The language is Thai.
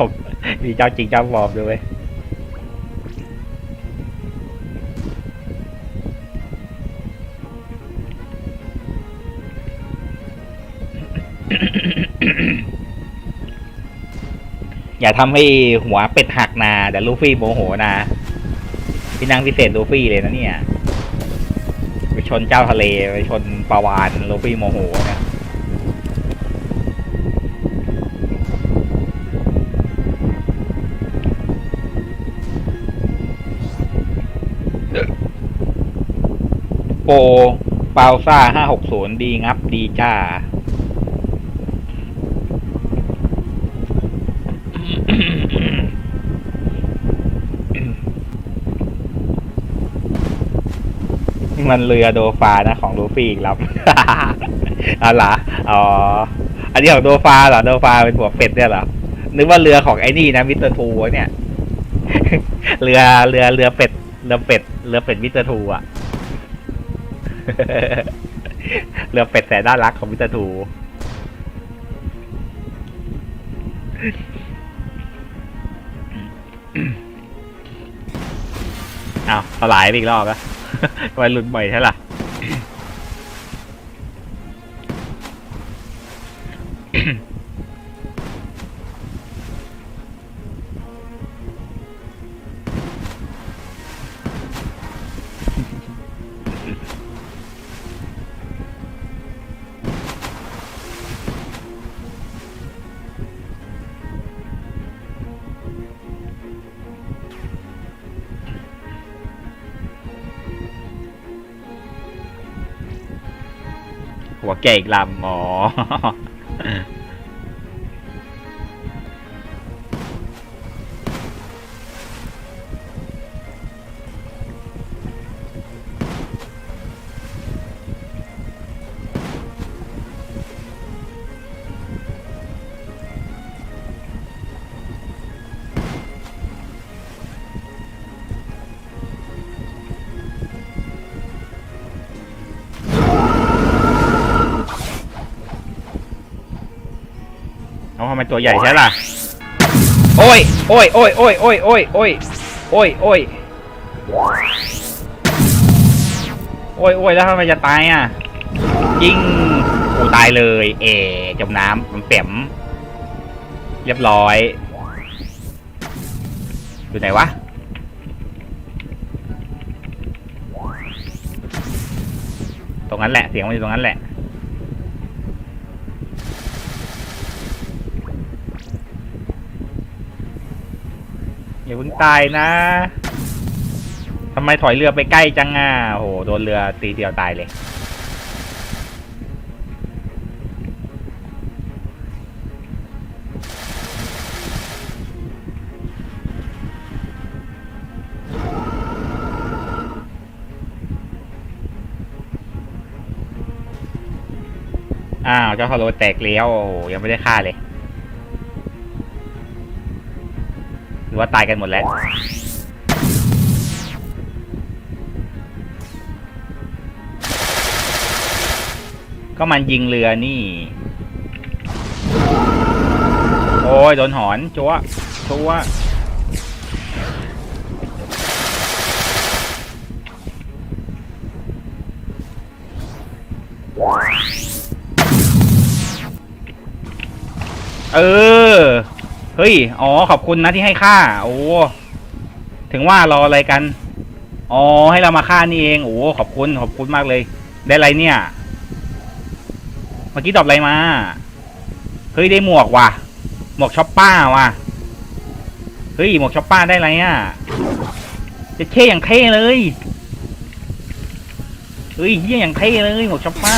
อม มีเจ้าจริงเจ้าปลอมด้วยอย่าทำให้หัวเป็ดหักนะเดี๋ยวลูฟี่โมโหนะพี่นางพิเศษลูฟี่เลยนะเนี่ย ไปชนเจ้าทะเล ไปชนปลาวานลูฟี่โมโหเนี่ย โปเปาซ่าห้าหกศูนย์ดีงับดีจ้า มันเรือโดฟานะของลูฟี่อีกลำอ๋อเหรออ๋อ อันนี้ของโดฟาเหรอ โดฟาเป็นหัวเป็ดเนี่ยเหรอ นึกว่าเรือของไอ้นี่นะมิสเตอร์ทูเนี่ย เรือ เรือ เรือเป็ด เรือเป็ด เรือเป็ดมิสเตอร์ทูอะ เรือเป็ดแสนน่ารักของมิสเตอร์ทูอ้าวสลายไปอีกรอบแล้วทำไมหลุดบ่อยใช่ล่ะ หัวแก่อีกลำอ๋อ เอาทำไมตัวใหญ่ใช่ล่ะ โอ้ย โอ้ย โอ้ย โอ้ย โอ้ย โอ้ย โอ้ย โอ้ย โอ้ย โอ้ย โอ้ย แล้วทำไมจะตายอะ ยิงกูตายเลย เอจมน้ำมันเปี่ยมเรียบร้อย อยู่ไหนวะตรงนั้นแหละ เสียงมันอยู่ตรงนั้นแหละ อย่า เพิ่งตายนะทำไมถอยเรือไปใกล้จังอะโอ้โหโดนเรือตีเดียวตายเลยอ้าวเจ้าฮาโลแตกเลี้ยวโอ้ยังไม่ได้ฆ่าเลย รือว่าตายกันหมดแล้ว ก็มันยิงเรือนี่ โอ้ยโดนหอนจัวจัวเออ เฮ้ย อ๋อ ขอบคุณนะที่ให้ค่า โอ้ ถึงว่ารออะไรกัน อ๋อ ให้เรามาฆ่านี่เอง โอ้ ขอบคุณ ขอบคุณมากเลย ได้อะไรเนี่ย เมื่อกี้ตอบอะไรมา เฮ้ย ได้หมวกว่ะ หมวกช็อปป้าว่ะ เฮ้ย หมวกช็อปป้าได้อะไรอะ จะเท่อย่างเท่เลย เฮ้ยเฮียอย่างเท่เลยหมวกช็อปป้า